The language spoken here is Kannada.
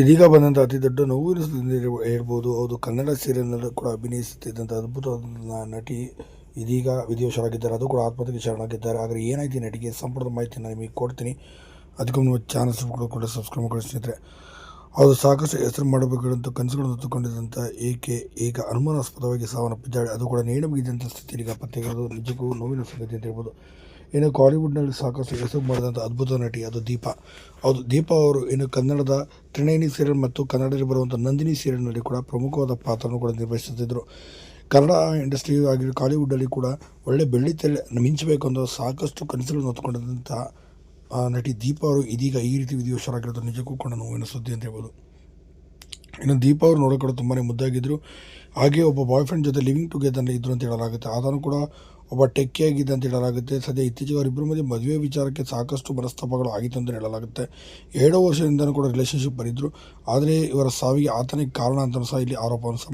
ಇದೀಗ ಬಂದಂಥ ಅತಿ ದೊಡ್ಡ ಸುದ್ದಿ ಹೇಳ್ಬೋದು ಹೌದು, ಕನ್ನಡ ಸೀರಿಯಲ್ನಲ್ಲೂ ಕೂಡ ಅಭಿನಯಿಸುತ್ತಿದ್ದಂಥ ಅದ್ಭುತವಾದ ನಟಿ ಇದೀಗ ವಿಧಿವಶರಾಗಿದ್ದಾರೆ ಅದು ಕೂಡ ಆತ್ಮಹತ್ಯೆಗೆ ಶರಣಾಗಿದ್ದಾರೆ. ಆದರೆ ಏನಾಯ್ತು ನಟಿಗೆ? ಸಂಪೂರ್ಣ ಮಾಹಿತಿಯನ್ನು ನಿಮಗೆ ಕೊಡ್ತೀನಿ. ಅದಕ್ಕೂ ನೀವು ಚಾನಲ್ ಕೂಡ ಕೂಡ ಸಬ್ಸ್ಕ್ರೈಬ್ ಮಾಡಿ ಸ್ನೇಹಿತರೆ. ಸಾಕಷ್ಟು ಹೆಸರು ಮಾಡಬೇಕಂತ ಕನಸುಗಳನ್ನು ಹೊತ್ತುಕೊಂಡಿದ್ದಂಥ ಏಕೆ ಈಗ ಅನುಮಾನಾಸ್ಪದವಾಗಿ ಸಾವನ್ನಪ್ಪಿದ್ದಾಳೆ? ಅದು ಕೂಡ ನೇಣು ಬಿಗಿದಂಥ ಸ್ಥಿತಿಯಲ್ಲಿ ಈಗ ಪತ್ತೆಗಿರೋದು ನಿಜಕ್ಕೂ ನೋವಿನ ಸಂಗತಿ ಅಂತ ಹೇಳ್ಬೋದು. ಇನ್ನು ಕಾಲಿವುಡ್ನಲ್ಲಿ ಸಾಕಷ್ಟು ಹೆಸರು ಮಾಡಿದಂಥ ಅದ್ಭುತ ನಟಿ ಅದು ದೀಪಾ. ಹೌದು, ದೀಪಾ ಅವರು ಇನ್ನು ಕನ್ನಡದ ತ್ರಿಣೇನಿ ಸೀರಿಯಲ್ ಮತ್ತು ಕನ್ನಡದಲ್ಲಿ ಬರುವಂಥ ನಂದಿನಿ ಸೀರಿಯಲ್ನಲ್ಲಿ ಕೂಡ ಪ್ರಮುಖವಾದ ಪಾತ್ರವನ್ನು ಕೂಡ ನಿರ್ವಹಿಸುತ್ತಿದ್ದರು. ಕನ್ನಡ ಇಂಡಸ್ಟ್ರಿ ಆಗಿ ಕಾಲಿವುಡ್ಡಲ್ಲಿ ಕೂಡ ಒಳ್ಳೆ ಬೆಳ್ಳಿ ತೆಲೆ ಮಿಂಚಬೇಕು ಅಂತ ಸಾಕಷ್ಟು ಕನಸುಗಳನ್ನು ಹೊತ್ಕೊಂಡಿದ್ದಂಥ ನಟಿ ದೀಪಾ ಅವರು ಇದೀಗ ಈ ರೀತಿ ವಿಧಿವಶರಾಗಿರೋದು ನಿಜಕ್ಕೂ ಕೂಡ ನೋವಿನ ಸುದ್ದಿ ಅಂತ ಹೇಳ್ಬೋದು. ಇನ್ನು ದೀಪ ಅವರು ನೋಡೋಕೆ ತುಂಬಾ ಮುದ್ದಾಗಿದ್ದರು ಹಾಗೆ ಒಬ್ಬ ಬಾಯ್ ಫ್ರೆಂಡ್ ಜೊತೆ ಲಿವಿಂಗ್ ಟುಗೆದರ್ ಇದ್ರು ಅಂತ ಹೇಳಲಾಗುತ್ತೆ. ಅದನ್ನು ಕೂಡ ಒಬ್ಬ ಟೆಕ್ಕಿಯಾಗಿದ್ದ ಅಂತ ಹೇಳಲಾಗುತ್ತೆ. ಸದ್ಯ ಇತ್ತೀಚೆಗೆ ಅವರಿಬ್ಬರ ಮಧ್ಯೆ ಮದುವೆ ವಿಚಾರಕ್ಕೆ ಸಾಕಷ್ಟು ಮನಸ್ತಾಪಗಳು ಆಗಿತ್ತು ಅಂತ ಹೇಳಲಾಗುತ್ತೆ. ಎರಡು ವರ್ಷದಿಂದಲೂ ಕೂಡ ರಿಲೇಷನ್ಶಿಪ್ ಬರಿದ್ರು. ಆದರೆ ಇವರ ಸಾವಿಗೆ ಆತನೇ ಕಾರಣ ಅಂತಲೂ ಸಹ ಇಲ್ಲಿ ಆರೋಪವನ್ನು